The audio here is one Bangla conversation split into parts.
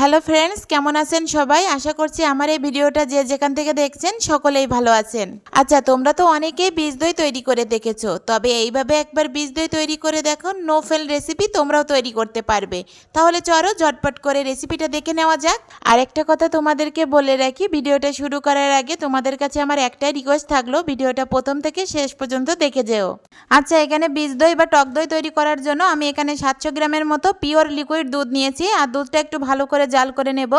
হ্যালো ফ্রেন্ডস কেমন আছেন সবাই? আশা করছি আমার এই ভিডিওটা যে যেখান থেকে দেখছেন সকলেই ভালো আছেন। আচ্ছা তোমরা তো অনেকেই বীজ দই তৈরি করে দেখেছ, তবে এইভাবে একবার বীজ দই তৈরি করে দেখো নো ফেল রেসিপি তোমরাও তৈরি করতে পারবে। তাহলে চলো ঝটপট করে রেসিপিটা দেখে নেওয়া যাক। আর একটা কথা তোমাদেরকে বলে রাখি, ভিডিওটা শুরু করার আগে তোমাদের কাছে আমার একটাই রিকোয়েস্ট থাকল, ভিডিওটা প্রথম থেকে শেষ পর্যন্ত দেখে যেও। আচ্ছা এখানে বীজ দই বা টক দই তৈরি করার জন্য আমি এখানে সাতশো গ্রামের মতো পিওর লিকুইড দুধ নিয়েছি, আর দুধটা একটু ভালো করে জাল করে নেব।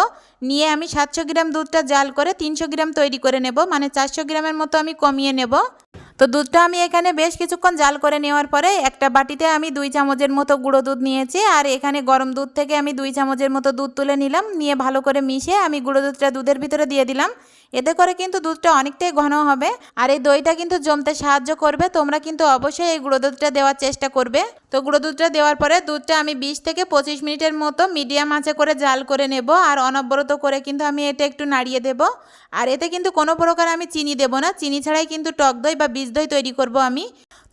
নিয়ে আমি সাতশো গ্রাম দুধটা জাল করে তিনশো গ্রাম তৈরি করে নেব। মানে চারশো গ্রামের মতো আমি কমিয়ে নেব। তো দুধটা আমি এখানে বেশ কিছুক্ষণ জাল করে নেওয়ার পরে একটা বাটিতে আমি দুই চামচের মতো গুঁড়ো দুধ নিয়েছি আর এখানে গরম দুধ থেকে আমি দুই চামচের মতো দুধ তুলে নিলাম। নিয়ে ভালো করে মিশিয়ে আমি গুঁড়ো দুধটা দুধের ভিতরে দিয়ে দিলাম। এতে করে কিন্তু দুধটা অনেকটাই ঘন হবে আর এই দইটা কিন্তু জমতে সাহায্য করবে। তোমরা কিন্তু অবশ্যই এই গুঁড়ো দুধটা দেওয়ার চেষ্টা করবে। তো গুঁড়ো দুধটা দেওয়ার পরে দুধটা আমি বিশ থেকে পঁচিশ মিনিটের মতো মিডিয়াম আঁচে করে জাল করে নেব আর অনবরত করে কিন্তু আমি এটা একটু নাড়িয়ে দেব। আর এতে কিন্তু কোনো প্রকার আমি চিনি দেব না। চিনি ছাড়াই কিন্তু টক দই বা বীজ দই তৈরি করব আমি।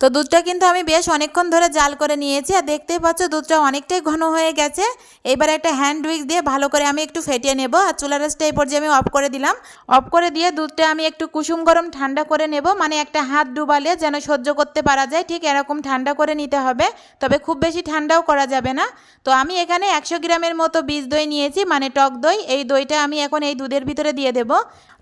তো দুধটা কিন্তু আমি বেশ অনেকক্ষণ ধরে জাল করে নিয়েছি আর দেখতেই পাচ্ছ দুধটা অনেকটাই ঘন হয়ে গেছে। এবার একটা হ্যান্ড উইক্স দিয়ে ভালো করে আমি একটু ফেটিয়ে নেব আর চুলার রাসটা এই পর্যায়ে আমি অফ করে দিলাম। অফ করে দিয়ে দুধটা আমি একটু কুসুম গরম ঠান্ডা করে নেব মানে একটা হাত ডুবালে যেন সহ্য করতে পারা যায়, ঠিক এরকম ঠান্ডা করে নিতে হবে, তবে খুব বেশি ঠান্ডাও করা যাবে না। তো আমি এখানে একশো গ্রামের মতো বীজ দই নিয়েছি মানে টক দই, এই দইটা আমি এখন এই দুধের ভিতরে দিয়ে দেব।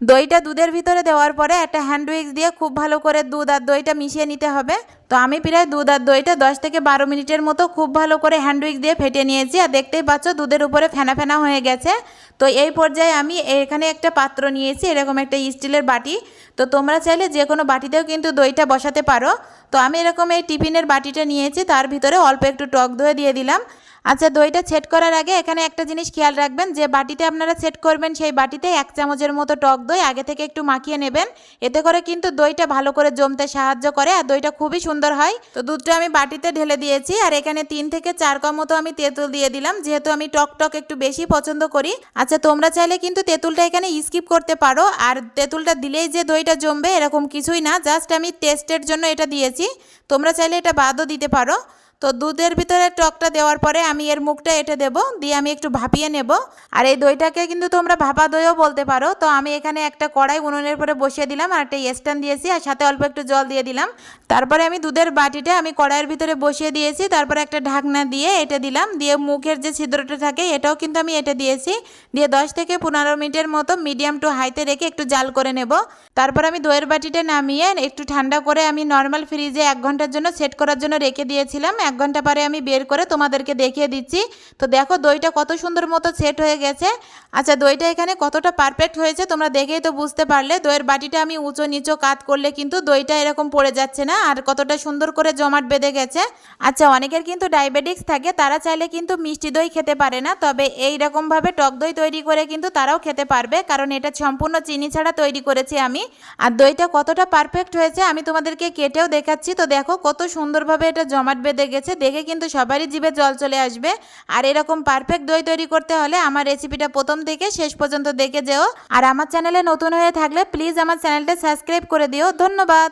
দইটা দুধের ভিতরে দেওয়ার পরে একটা হ্যান্ড উইক্স দিয়ে খুব ভালো করে দুধ আর দইটা মিশিয়ে নিতে হবে। তো আমি প্রায় দুধ আর দইটা দশ থেকে বারো মিনিটের মতো খুব ভালো করে হ্যান্ডউইক দিয়ে ফেটে নিয়েছি আর দেখতেই পাচ্ছ দুধের উপরে ফেনা ফেনা হয়ে গেছে। তো এই পর্যায়ে আমি এখানে একটা পাত্র নিয়েছি, এরকম একটা স্টিলের বাটি। তো তোমরা চাইলে যে কোনো বাটিতেও কিন্তু দইটা বসাতে পারো। তো আমি এরকম এই টিফিনের বাটিটা নিয়েছি, তার ভিতরে অল্প একটু টক দই দিয়ে দিলাম। আচ্ছা দইটা সেট করার আগে এখানে একটা জিনিস খেয়াল রাখবেন যে বাটিতে আপনারা সেট করবেন সেই বাটিতে এক চামচের মতো টক দই আগে থেকে একটু মাখিয়ে নেবেন। এতে করে কিন্তু দইটা ভালো করে জমতে সাহায্য করে আর দইটা খুবই সুন্দর হয়। তো দুধটা আমি বাটিতে ঢেলে দিয়েছি আর এখানে তিন থেকে চার কাপ মতো আমি তেঁতুল দিয়ে দিলাম। যেহেতু আমি টক টক একটু বেশি পছন্দ করি। আচ্ছা তোমরা চাইলে কিন্তু তেঁতুলটা এখানে স্কিপ করতে পারো। আর তেঁতুলটা দিলেই যে দইটা জমবে এরকম কিছুই না জাস্ট আমি টেস্টের জন্য এটা দিয়েছি। তোমরা চাইলে এটা বাদও দিতে পারো। তো দুধের ভিতরে টকটা দেওয়ার পরে আমি এর মুখটা এঁটে দেবো, দিয়ে আমি একটু ভাপিয়ে নেব। আর এই দইটাকে কিন্তু তোমরা ভাপা দইও বলতে পারো। তো আমি এখানে একটা কড়াই উনুনের পরে বসিয়ে দিলাম আর একটা স্ট্যান্ড দিয়েছি আর সাথে অল্প একটু জল দিয়ে দিলাম। তারপরে আমি দুধের বাটিটা আমি কড়াইয়ের ভিতরে বসিয়ে দিয়েছি। তারপরে একটা ঢাকনা দিয়ে এঁটে দিলাম। দিয়ে মুখের যে ছিদ্রটা থাকে এটাও কিন্তু আমি এঁটে দিয়েছি। দিয়ে দশ থেকে পনেরো মিনিটের মতো মিডিয়াম টু হাইতে রেখে একটু জাল করে নেব। তারপর আমি দইয়ের বাটিটা নামিয়ে একটু ঠান্ডা করে আমি নর্মাল ফ্রিজে এক ঘণ্টার জন্য সেট করার জন্য রেখে দিয়েছিলাম। এক ঘণ্টা পরে আমি বের করে তোমাদেরকে দেখিয়ে দিচ্ছি। তো দেখো দইটা কত সুন্দর মতো সেট হয়ে গেছে। আচ্ছা দইটা এখানে কতটা পারফেক্ট হয়েছে তোমরা দেখেই তো বুঝতে পারলে। দইয়ের বাটিটা আমি উঁচো নিচু কাত করলে কিন্তু দইটা এরকম পড়ে যাচ্ছে না আর কতটা সুন্দর করে জমাট বেঁধে গেছে। আচ্ছা অনেকের কিন্তু ডায়াবেটিক্স থাকে, তারা চাইলে কিন্তু মিষ্টি দই খেতে পারে না। তবে এই রকমভাবে টক দই তৈরি করে কিন্তু তারাও খেতে পারবে, কারণ এটা সম্পূর্ণ চিনি ছাড়া তৈরি করেছি আমি। আর দইটা কতটা পারফেক্ট হয়েছে আমি তোমাদেরকে কেটেও দেখাচ্ছি। তো দেখো কত সুন্দরভাবে এটা জমাট বেঁধে গেছে দেখে কিন্তু সবারই জিভে জল চলে আসবে। আর এরকম পারফেক্ট দই তৈরি করতে হলে আমার রেসিপিটা প্রথম থেকে শেষ পর্যন্ত দেখে যেও। আর আমার চ্যানেলে নতুন হয়ে থাকলে প্লিজ আমার চ্যানেলটা সাবস্ক্রাইব করে দিও। ধন্যবাদ!